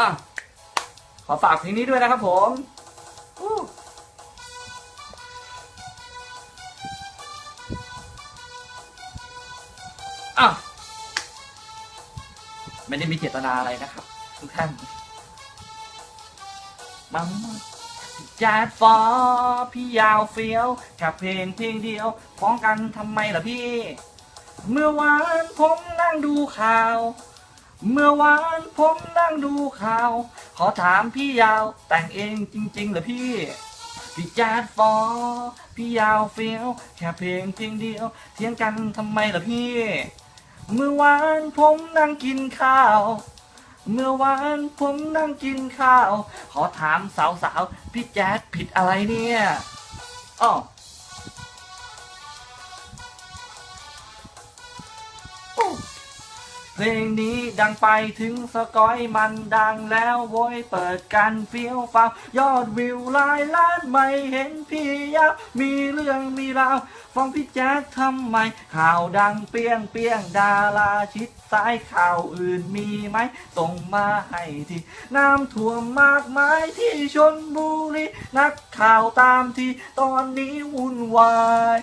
อะขอฝากเพลงนี้ด้วยนะครับผมอะไม่ได้มีเจตนาอะไรนะครับ ทุกท่านมัมจัดฟอพี่ยาวเฟี้ยวกับเพลงเพลงเดียวฟ้องกันทำไมล่ะพี่ เมื่อวานผมนั่งดูข่าว เมื่อวานผมนั่งดูข่าว ขอถามพี่ยาวแต่งเองจริงๆเหรอพี่ พี่จาดฟอพี่ยาวเฟี้ยวแค่เพลงเพลงเดียวเถียงกันทำไมล่ะพี่ เมื่อวานผมนั่งกินข้าว เมื่อวานผมนั่งกินข้าว ขอถามสาวๆ พี่แจ๊ดผิดอะไรเนี่ยอ้อ ลงนี้ดังไปถึงสกอยมันดังแล้วโว้ยเปิดกันเฟี้ยวฟ้าวยอดวิวลายล้านไม่เห็นพี่ยาวมีเรื่องมีราวฟังพี่แจ๊ดทำไม ข่าวดังเปี้ยงเปี้ยงดาราชิดซ้ายข่าวอื่นมีไหมส่งมาให้ทีน้ำท่วมมากมายที่ชนบุรีนักข่าวตามทีตอนนี้วุ่นวาย